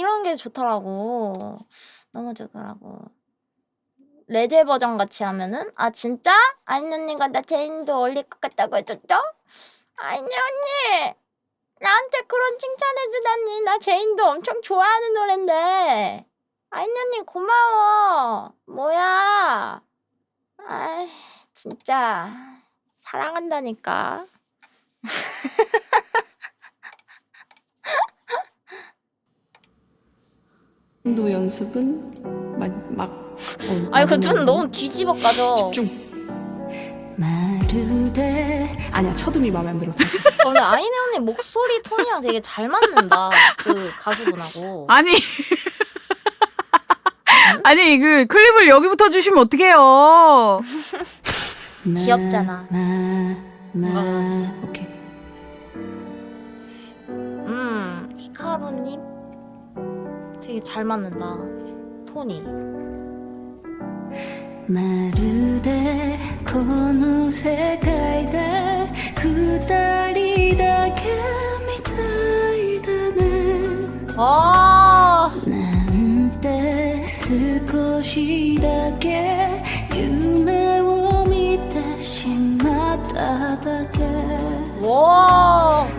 이런 게 좋더라고. 너무 좋더라고. 레제 버전 같이 하면은 아 진짜? 아이니 언니가 나 제인도 올릴 것 같다고 해줬죠? 아이니 언니 나한테 그런 칭찬해주다니 나 제인도 엄청 좋아하는 노랜데 아이니 언니 고마워 뭐야 아이 진짜 사랑한다니까 도 연습은 막, 막 어, 아니 그 눈 너무 뒤집어 까져 집중. 아니야 첫음이 마음에 안 들어. 다시. 어, 근데 아이네 언니 목소리 톤이랑 되게 잘 맞는다 그 가수분하고 아니. 아니 그 클립을 여기부터 주시면 어떡해요? 귀엽잖아. 마, 마, 어. 오케이. 음 히카루님 되게 잘 맞는다 톤이 まるでこの世界で二人だけみたいだね 아 なんて少しだけ夢を見てしまっただけ 와.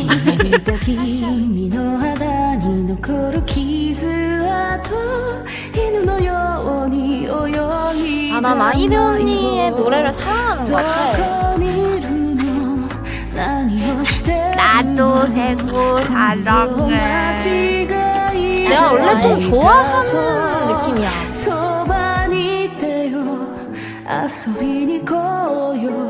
しなびた君の肌に残る傷跡犬のように泳ぎ 아, 난 아이네 언니의 노래를 사랑하는 것 같아. どこにいるの何をしてるの 나도 세고 사랑해 내가 원래 좀 좋아하는 느낌이야. そばにいてよ遊びに来よう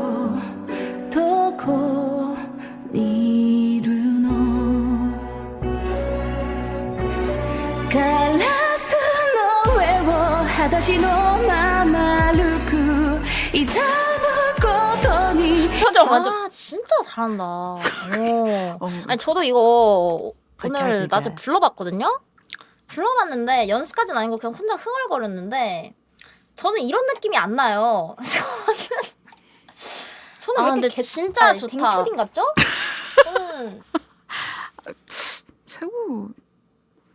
を裸足のまま歩く痛むことに 표정 완전. 아 진짜 잘한다. 오. 어, 아니 저도 이거 오늘 갈갈비다. 낮에 불러봤거든요. 불러봤는데 연습까지는 아니고 그냥 혼자 흥얼거렸는데 저는 이런 느낌이 안 나요. 저는 아, 왜 근데 이렇게 개, 진짜 아니, 좋다. 댕초딩 같죠? 저는 세구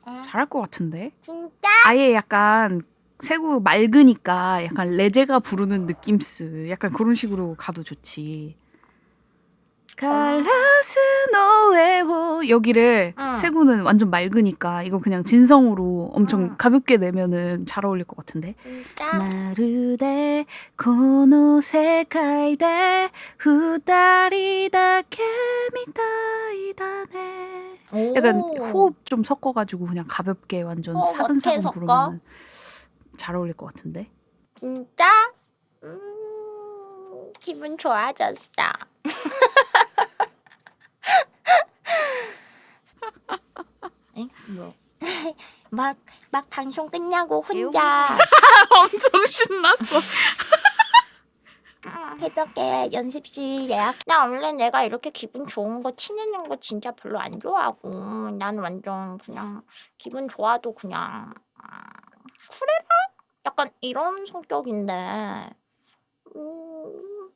음. 잘할 것 같은데. 진짜 아예 약간 새고 맑으니까 약간 레제가 부르는 느낌스 약간 그런 식으로 가도 좋지. 칼라스노에오 여기를 응. 세구는 완전 맑으니까 이거 그냥 진성으로 엄청 응. 가볍게 내면은 잘 어울릴 것 같은데. 마르데 코노 세카이데 후다리다 케미다이다네. 약간 호흡 좀 섞어가지고 그냥 가볍게 완전 사근사근 부르면 잘 어울릴 것 같은데. 진짜 음, 기분 좋아졌어. 엥? 뭐? 막, 막 방송 끝나고 혼자 엄청 신났어. 음, 새벽에 연습실 예약. 나 원래 내가 이렇게 기분 좋은 거 티내는 거 진짜 별로 안 좋아하고 난 완전 그냥 기분 좋아도 그냥 음, 그래라? 약간 이런 성격인데 음,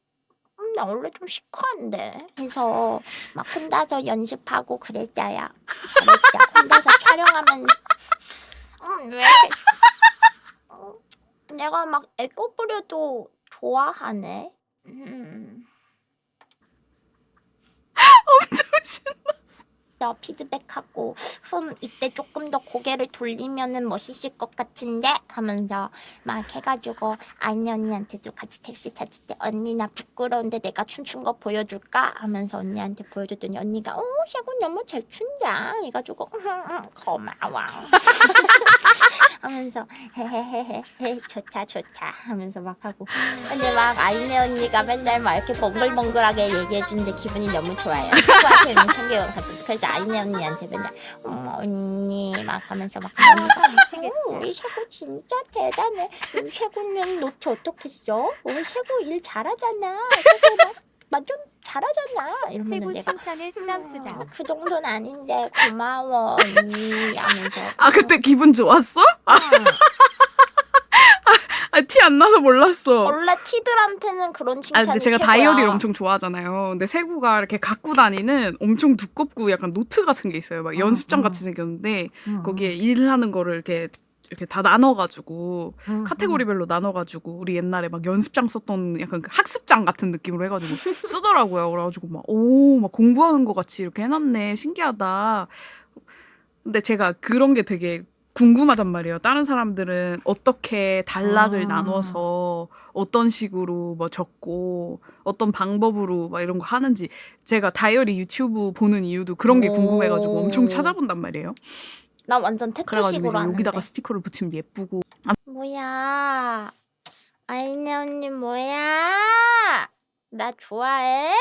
음, 나 원래 좀 시크한데 그래서 막 혼자서 연습하고 그랬어요. 혼자서 촬영하면서 음, 왜 어, 내가 막 애교 부려도 좋아하네. 음. 엄청 신 하면서 피드백하고 흠 이때 조금 더 고개를 돌리면은 멋있을 것 같은데? 하면서 막 해가지고 아이네 언니한테도 같이 택시 탔을 때 언니 나 부끄러운데 내가 춤춘 거 보여줄까? 하면서 언니한테 보여줬더니 언니가 어 샤군 너무 잘 춘다. 해가지고 응, 고마워 하면서 헤헤헤헤 좋다 좋다 하면서 막 하고. 근데 막 아이네 언니가 맨날 막 이렇게 벙글벙글하게 얘기해 주는데 기분이 너무 좋아요. 친구한테 있는 청개월 같은 그래서 아이네 언니한테 맨날 어머 언니 막 하면서 막 하면서 어, 우리 셰구 진짜 대단해. 우리 셰구는 노트 어떻게 써? 우리 셰구 일 잘하잖아. 셰구 막 완전 잘하잖아 이러면 세부 내가 칭찬에 쓰담쓰담. 음, 그 정도는 아닌데 고마워 언니 하면서 아 그때 기분 좋았어? 음. 아 티 안 나서 몰랐어. 원래 티들한테는 그런 아 칭찬이 근데 제가 최고야. 다이어리를 엄청 좋아하잖아요. 근데 세구가 이렇게 갖고 다니는 엄청 두껍고 약간 노트 같은 게 있어요. 막 연습장 음. 같이 생겼는데 음, 거기에 일하는 거를 이렇게 이렇게 다 나눠가지고 음, 카테고리별로 나눠가지고 우리 옛날에 막 연습장 썼던 약간 그 학습장 같은 느낌으로 해가지고 쓰더라고요. 그래가지고 막 오 막 공부하는 것 같이 이렇게 해놨네 신기하다. 근데 제가 그런 게 되게 궁금하단 말이에요. 다른 사람들은 어떻게 단락을 아. 나눠서 어떤 식으로 뭐 적고 어떤 방법으로 막 이런 거 하는지 제가 다이어리 유튜브 보는 이유도 그런 게 오. 궁금해가지고 엄청 찾아본단 말이에요. 나 완전 그래가지고 테토식으로 이제 하는데. 여기다가 스티커를 붙이면 예쁘고. 뭐야? 아이네 언니 뭐야? 나 좋아해?